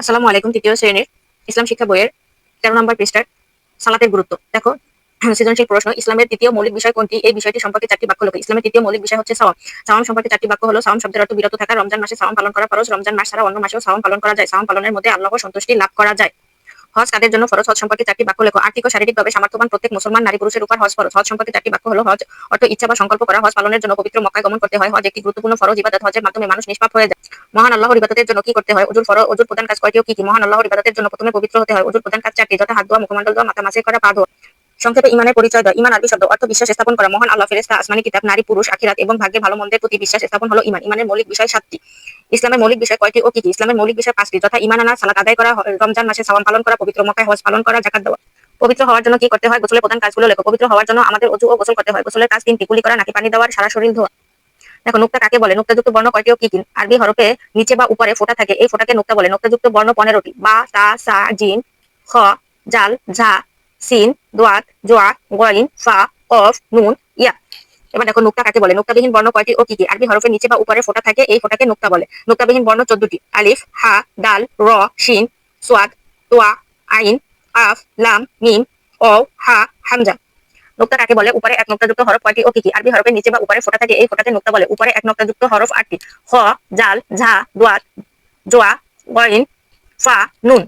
আসসালামু আলাইকুম, তৃতীয় শ্রেণির ইসলাম শিক্ষা বইয়ের তেরো নম্বর পৃষ্ঠার সালাতের গুরুত্ব। দেখো, সৃজনশীল প্রশ্ন, ইসলামের তৃতীয় মৌলিক বিষয় কোনটি? এই বিষয়টি সম্পর্কে চারটি বাক্য লোক ইসলামের তৃতীয় মৌলিক বিষয় হচ্ছে সাওয়াম। সাওয়াম সম্পর্কে চারটি বাক্য হলো সাওয়াম শব্দের অর্থ বিরত থাকা, রমজান মাসে সাওয়াম পালন করা ফরজ, রমজান মাস ছাড়া অন্য মাসেও সাওয়াম পালন করা যায়। সাওয়াম পালনের মধ্যে আল্লাহ সন্তুষ্টি লাভ করা যায়। হজ কাদের জন্য ফরজ, হজ সম্পর্কে চারটি বাক্য লেখো। আর্থিক ও শারীরিকভাবে সামর্থ্যবান প্রত্যেক মুসলমান নারী পুরুষের উপর হজ ফরজ। হজ সম্পর্কে চারটি বাক্য হলো হজ, অর্থ, ইচ্ছা বা সংকল্প করা। হজ পালনের জন্য পবিত্র মক্কায় গমন করতে হয়। হজ একটি গুরুত্বপূর্ণ ফরজ ইবাদত। হজের মাধ্যমে মানুষ নিষ্পাপ হয়ে যায়। মহান আল্লাহর ইবাদতের জন্য কি করতে হয়? ওজুর ফরজ ওজুর প্রধান কাজ কয়টি ও কি কি? মহান আল্লাহর ইবাদতের জন্য প্রথমে পবিত্র হতে হয়। ওজুর প্রধান কাজ চারটি। যথা হাত, ধোয়া, মুখমণ্ডল, ধোয়া, মাথা মাসে করা, পা ধোয়া। সংক্ষেপে ইমানের পরিচয় দেয়। ইমান আরবি শব্দ অর্থ বিশ্বাস স্থাপন করা। মহান আল্লাহ ফেরেস্তা আসমানি কিতাব, নারী, পুরুষ, আখিরাত এবং ভাগ্যে ভালো মন্দের প্রতি বিশ্বাস স্থাপন হলো ইমান। ইমানের মৌলিক বিষয় সাতটি। ইসলামের মৌলিক বিষয় কয়টি ও কি কি? ইসলামের মৌলিক বিষয় পাঁচটি। যথা ইমান আনা, সালাত আদায় করা রমজান মাসে সাওয়াম পালন করা, পবিত্র মক্কায় হজ পালন করা জাকাত দেওয়া। পবিত্র হওয়ার জন্য কি করতে হয়? গোসলের প্রধান কাজগুলো লেখো। পবিত্র হওয়ার জন্য আমাদের অজু ও গোসল করতে হয়। গোসলের কাজ তিনটি। কুলি করা, নাকি পানি দেওয়ার, সারা শরীর ধোয়া। দেখো, নুক্তা কাকে বলে? নুক্তাযুক্ত বর্ণ কয়টি ও কি কি? আরবি হরফে নিচে বা উপরে ফোটা থাকে। এই ফোটাকে নুক্তা বলে। নুক্তাযুক্ত বর্ণ পনেরোটি। বা, তা, সা, জিন, খ, জাল, ঝা সিন, দোয়াত, জোয়া গরিন ফা, কফ, নুন, ইয়া। এবার দেখো নুক্তা কাকে বলে? নুক্তাবিহীন বর্ণ কয়টি ও কি কি? আরবি হরফের নিচে বা উপরে ফোটা থাকে, এই ফোটাকে নুক্তা বলে। নুক্তাবিহীন বর্ণ চোদ্দটি। আলিফ, হা, দাল, র, শিন, সোয়াদ, তোয়া, আইন, আফ, লাম, মিম ও হা, হামজা। নুক্তা কাকে বলে? উপরে এক নোক্তাযুক্ত হরফ কয়টি ও কি কি? আরবি হরফের নিচে বা উপরে ফোটা থাকে, এই ফোটাকে নুক্তা বলে। উপরে এক নোক্তাযুক্ত হরফ আটটি। হ, জাল, ঝা, দোয়াত, জোয়া গরিন ফা, নুন।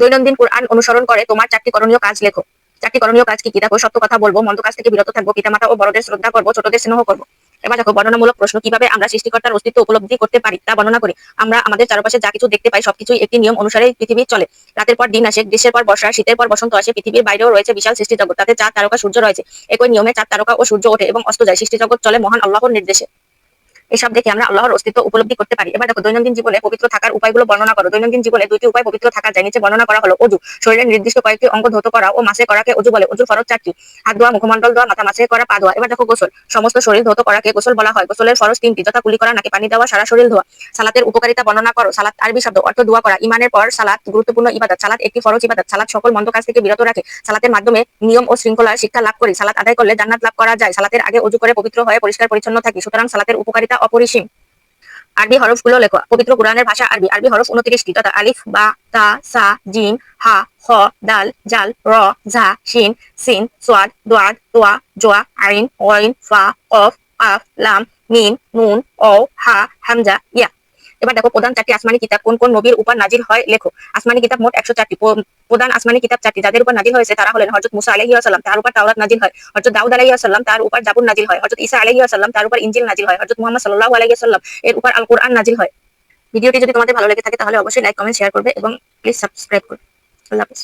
দৈনন্দিন কোরআন অনুসরণ করে, তোমার চারটি করণীয় কাজ লেখো। চারটি করণীয় কাজ কি দেখো, সত্য কথা বলব, মন্দ কাজ থেকে বিরত থাকব, পিতামাতা ও বড়দের শ্রদ্ধা করব, ছোটদের স্নেহ করব। এবার দেখো, বর্ণনামূলক প্রশ্ন, কীভাবে আমরা সৃষ্টিকর্তার অস্তিত্ব উপলব্ধি করতে পারি তা বর্ণনা করি। আমরা আমাদের চারপাশে যা কিছু দেখতে পাই, সবকিছুই একটি নিয়ম অনুসারে পৃথিবী চলে। রাতের পর দিন আসে, গ্রীষ্মের পর বর্ষা, শীতের পর বসন্ত আসে, পৃথিবীর বাইরেও রয়েছে বিশাল সৃষ্টি জগৎ তাতে চার তারকা, সূর্য রয়েছে। একই নিয়মে চার তারকা ও সূর্য ওঠে এবং অস্ত যায়। সৃষ্টি জগৎ চলে মহান আল্লাহর নির্দেশে। এসব দেখে আমরা আল্লাহর অস্তিত্ব উপলব্ধি করতে পারি। এবার দেখো, দৈনন্দিন জীবনে পবিত্র থাকার উপায়গুলো বর্ণনা করো। দৈনন্দিন জীবনে দুইটি উপায় পবিত্র থাকা যায় নিচে বর্ণনা করা হলো অজু। শরীরের নির্দিষ্ট কয়েকটি অঙ্গ ধৌত করা ও মাসে করাকে অজু বলে। অজু ফরজ চারটি। হাত ধোয়া, মুখমণ্ডল ধোয়া, মাথা মাসে করা, পা ধোয়া। এবার দেখো, গোসল। সমস্ত শরীর ধৌত করাকে গোসল বলা হয়। গোসলের ফরজ তিনটি। যথা কুলি করা, নাকি পানি দেওয়া, সারা শরীর ধোয়া। সালাতের উপকারিতা বর্ণনা করো। সালাত আরবি শব্দ অর্থ দোয়া করা। ইমানের পর সালাত গুরুত্বপূর্ণ ইবাদত। সালাত একটি ফরজ ইবাদত। সালাত সকল মন্দ কাজ থেকে বিরত রাখে। সালাতের মাধ্যমে নিয়ম ও শৃঙ্খলার শিক্ষা লাভ করি। সালাত আদায় করলে জান্নাত লাভ করা যায়। সালাতের আগে অজু করে পবিত্র হয়ে পরিষ্কার পরিচ্ছন্ন থাকি। সুতরাং সালাতের উপকারিতা অপরিসীম। আরবি হরফগুলো লেখো। পবিত্র কোরআনের ভাষা আরবি। আরবি হরফ উনত্রিশটি, তথা আলিফ, বা, তা, সা জিম হা, হ ডাল জাল, র, ঝা, শিন, সিন, সোয়াদ, দোয়াদ, তোয়া, জোয়া, আইন, ওয়াইন, ফা অফ আফ, লাম মিন নুন ও হা, হামজা, ইয়া। এবার দেখো, প্রধান চারটি আসমানি কিতাব, কোন কোন নবীর উপর নাজির হয় লেখো। আসমানি কিতাব মোট একশো চারটি। প্রধান আসমানি কিতাব চারটি। যাদের উপর নাজির হয়েছে তারা হলেন হজরত মুসা আলহি আসলাম তার উপর তাওরাত নাজির হয়। হজরত দাউদ আলহি আসলাম তার উপর জাবুর নাজির হয়। হজরত ইসা আলহি আসলাম তার উপর ইঞ্জিল নাজির হয়। হজরত মোহাম্মদ সাল্লাহ আলহি আসলাম এর উপর আল কোরআন নাজির হয়। ভিডিওটি যদি তোমাদের ভালো লেগে থাকে, তাহলে অবশ্যই লাইক, কমেন্ট, শেয়ার করবে এবং প্লিজ সাবস্ক্রাইব করবে আল্লাহ হাফিজ।